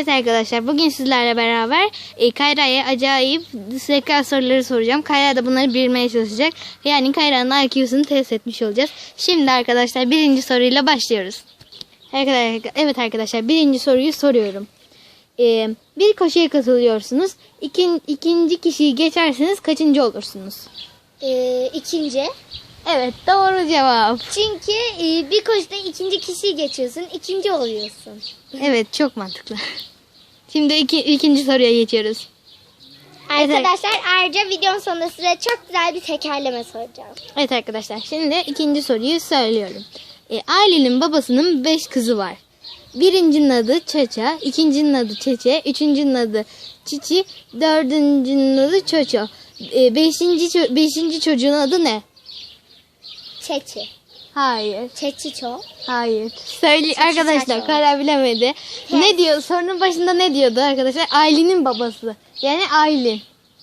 Evet arkadaşlar bugün sizlerle beraber e, Kayra'ya acayip zeka soruları soracağım. Kayra da bunları bilmeye çalışacak. Yani Kayra'nın IQ'sunu test etmiş olacağız. Şimdi arkadaşlar birinci soruyla başlıyoruz. Evet arkadaşlar birinci soruyu soruyorum. E, bir koşuya katılıyorsunuz. İkin, ikinci kişiyi geçerseniz kaçıncı olursunuz? Ee, ikinci. Evet doğru cevap. Çünkü e, bir koşuda ikinci kişiyi geçiyorsun. ikinci oluyorsun. Evet çok mantıklı. Şimdi iki, ikinci soruya geçiyoruz. Arkadaşlar ayrıca videonun sonunda size çok güzel bir tekerleme soracağım. Evet arkadaşlar şimdi ikinci soruyu söylüyorum. E, ailenin babasının beş kızı var. Birincinin adı Çaça, ikincinin adı Çeçe, üçüncünün adı Çiçi, dördüncünün adı Çoço. E, beşinci, ço- beşinci çocuğun adı ne? Çeçi. Hayır. Çeçiço. Hayır. Söyle arkadaşlar Çaço. karar bilemedi. Ne diyor? Sorunun başında ne diyordu arkadaşlar? Ailenin babası. Yani Aylin.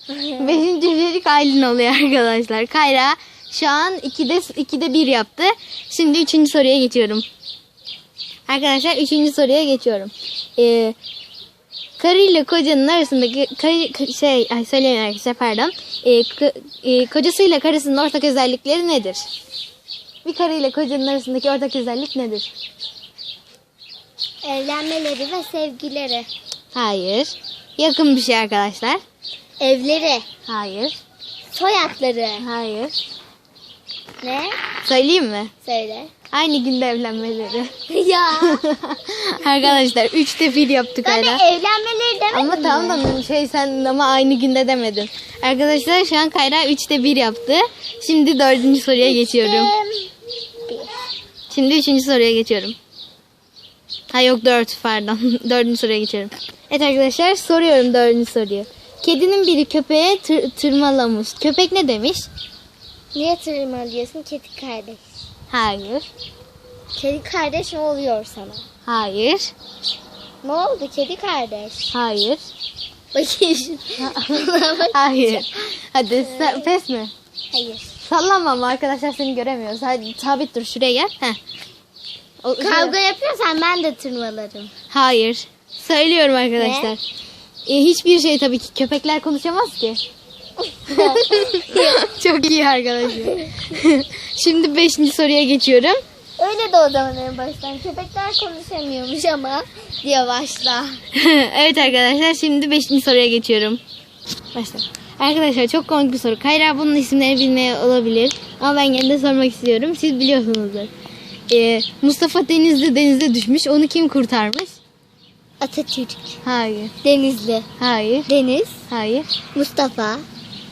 Beşinci çocuk Aylin oluyor arkadaşlar. Kayra şu an 2'de 2'de 1 yaptı. Şimdi üçüncü soruya geçiyorum. Arkadaşlar üçüncü soruya geçiyorum. Ee, karı ile kocanın arasındaki karı, ka- şey ay söyleyeyim arkadaşlar pardon. Ee, ko- e, kocasıyla karısının ortak özellikleri nedir? Bir karı ile kocanın arasındaki ortak özellik nedir? Evlenmeleri ve sevgileri. Hayır. Yakın bir şey arkadaşlar. Evleri. Hayır. Soyadları. Hayır. Ne? Söyleyeyim mi? Söyle. Aynı günde evlenmeleri. ya. arkadaşlar üçte bir yaptık Ben hala. evlenmeleri demedim Ama mi? tamam da şey sen ama aynı günde demedin. Arkadaşlar şu an Kayra üçte bir yaptı. Şimdi dördüncü soruya geçiyorum. Ee. Şimdi üçüncü soruya geçiyorum. Ha yok dört pardon. dördüncü soruya geçiyorum. Evet arkadaşlar soruyorum dördüncü soruyu. Kedinin biri köpeğe tır- tırmalamış. Köpek ne demiş? Niye tırmalıyorsun kedi kardeş? Hayır. Kedi kardeş ne oluyor sana? Hayır. Ne oldu kedi kardeş? Hayır. Bakayım. Bak. Hayır. Hadi sa- pes mi? Hayır. Sallanma ama arkadaşlar seni göremiyoruz. Hadi sabit dur şuraya gel. Heh. O- Kavga yapıyorsan ben de tırmalarım. Hayır. Söylüyorum arkadaşlar. E, hiçbir şey tabii ki köpekler konuşamaz ki. Çok iyi arkadaşlar. Şimdi beşinci soruya geçiyorum. Öyle de o zaman en baştan. Köpekler konuşamıyormuş ama diye başla. evet arkadaşlar şimdi beşinci soruya geçiyorum. Başla. Arkadaşlar çok komik bir soru. Kayra bunun isimlerini bilmeye olabilir. Ama ben yine de sormak istiyorum. Siz biliyorsunuzdur. E, Mustafa denizde denize düşmüş. Onu kim kurtarmış? Atatürk. Hayır. Denizli. Hayır. Deniz. Hayır. Mustafa.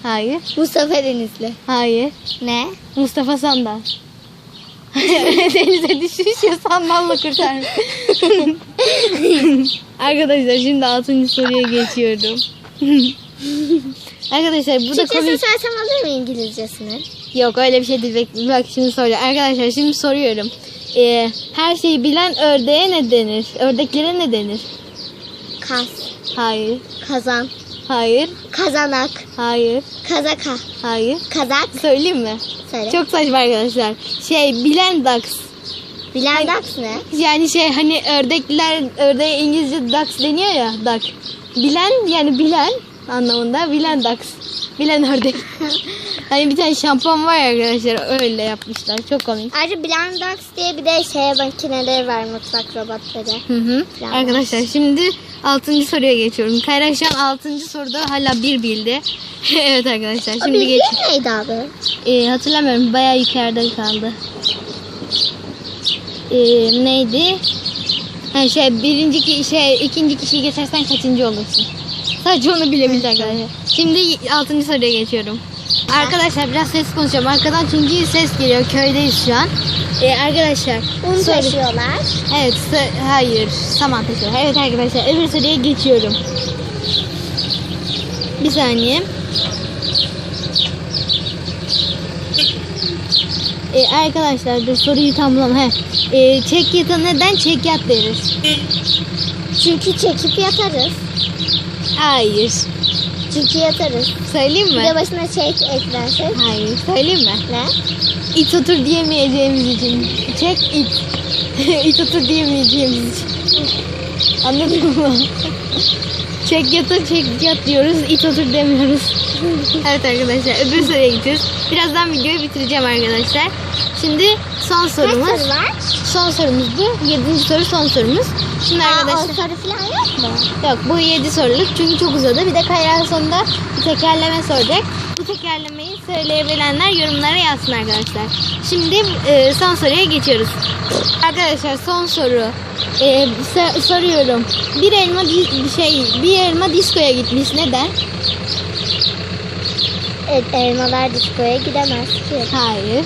Hayır. Mustafa Denizli. Hayır. Ne? Mustafa Sandal. Denize düşmüş ya sandalla kurtarmış. Arkadaşlar şimdi altıncı soruya geçiyorum. Arkadaşlar bu da Türkçesini komik. söylesem alır mı İngilizcesini? Yok öyle bir şey değil. Bek- Bak şimdi soruyor. Arkadaşlar şimdi soruyorum. Ee, her şeyi bilen ördeğe ne denir? Ördeklere ne denir? Kas. Hayır. Kazan. Hayır. Kazanak. Hayır. Kazaka. Hayır. Kazak. Söyleyeyim mi? Söyle. Çok saçma arkadaşlar. Şey bilen ducks. Bilen Dax ne? Yani şey hani ördekler ördeğe İngilizce ducks deniyor ya duck. Bilen yani bilen anlamında bilen ducks. Bilen ördek. hani bir tane şampuan var ya arkadaşlar öyle yapmışlar. Çok komik. Ayrıca Bilen Dax diye bir de şey makineleri var mutfak robotları. Hı hı. Bilen Arkadaşlar şimdi 6. soruya geçiyorum. Kayra şu an 6. soruda hala bir bildi. evet arkadaşlar O şimdi bildiğin geç. neydi abi? Ee, hatırlamıyorum bayağı yukarıda kaldı. Ee, neydi? Ha, şey birinci ki şey ikinci kişiyi geçersen kaçıncı olursun? Sadece onu bilebildi arkadaşlar. Şimdi altıncı soruya geçiyorum. Arkadaşlar biraz ses konuşuyorum arkadan çünkü ses geliyor. Köydeyiz şu an. Ee, arkadaşlar Un soru- taşıyorlar. Evet, hayır. Saman taşı. Evet arkadaşlar, öbür soruya geçiyorum. Bir saniye. Ee, arkadaşlar dur soruyu tam bulam. He. Ee, çek yata neden çek yat deriz? Çünkü çekip yatarız. Hayır. Çünkü yatarız. Söyleyeyim Bir mi? de başına çek eklersek. Hayır. Söyleyeyim mi? Ne? İt otur diyemeyeceğimiz için. Çek it. it otur diyemeyeceğimiz için. Anladın mı? Çek yata çek yat diyoruz. it otur demiyoruz. evet arkadaşlar öbür soruya gidiyoruz. Birazdan videoyu bitireceğim arkadaşlar. Şimdi son Kaç sorumuz. soru var? Son sorumuz bu. Yedinci soru son sorumuz. Şimdi Aa, arkadaşlar. soru falan yok mu? Yok bu 7 soruluk çünkü çok uzadı. Bir de Kayra sonunda bir tekerleme soracak. Tekerlemeyi söyleyebilenler yorumlara yazsın arkadaşlar. Şimdi e, son soruya geçiyoruz. Arkadaşlar son soru. E, so- soruyorum. Bir elma şey bir elma diskoya gitmiş. Neden? Evet, elmalar diskoya gidemez ki. Hayır.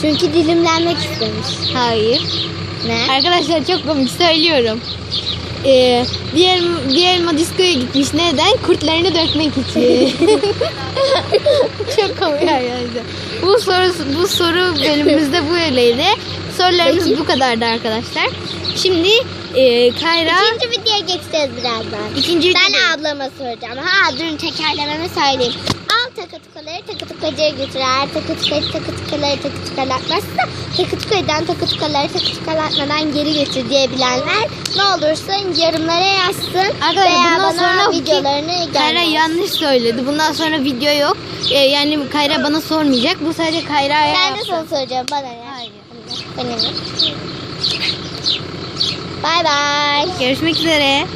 Çünkü dilimlenmek istemiş. Hayır. Ne? Arkadaşlar çok komik söylüyorum. Ee, bir, elma, bir elma diskoya gitmiş. Neden? Kurtlarını dökmek için. çok komik arkadaşlar. Bu soru, bu soru bölümümüzde böyleydi. Sorularımız Peki. bu kadardı arkadaşlar. Şimdi e, Kayra İkinci videoya geçeceğiz birazdan. ikinci Ben videoda- ablama soracağım. Ha durun tekerlememi söyleyeyim. Al takatukaları takatukkacıya götür. Eğer takatukkayı takatukaları takatukalatmazsa takatukadan takatukaları takatukalatmadan geri götür diyebilenler ne olursa yorumlara yazsın. Arkadaşlar Veya bundan bana sonra videolarını Kayra göndersin. yanlış söyledi. Bundan sonra video yok. Ee, yani Kayra bana sormayacak. Bu sadece Kayra'ya Ben de sana soracağım. Bana ne? Hayır. Bay bay. Görüşmek üzere.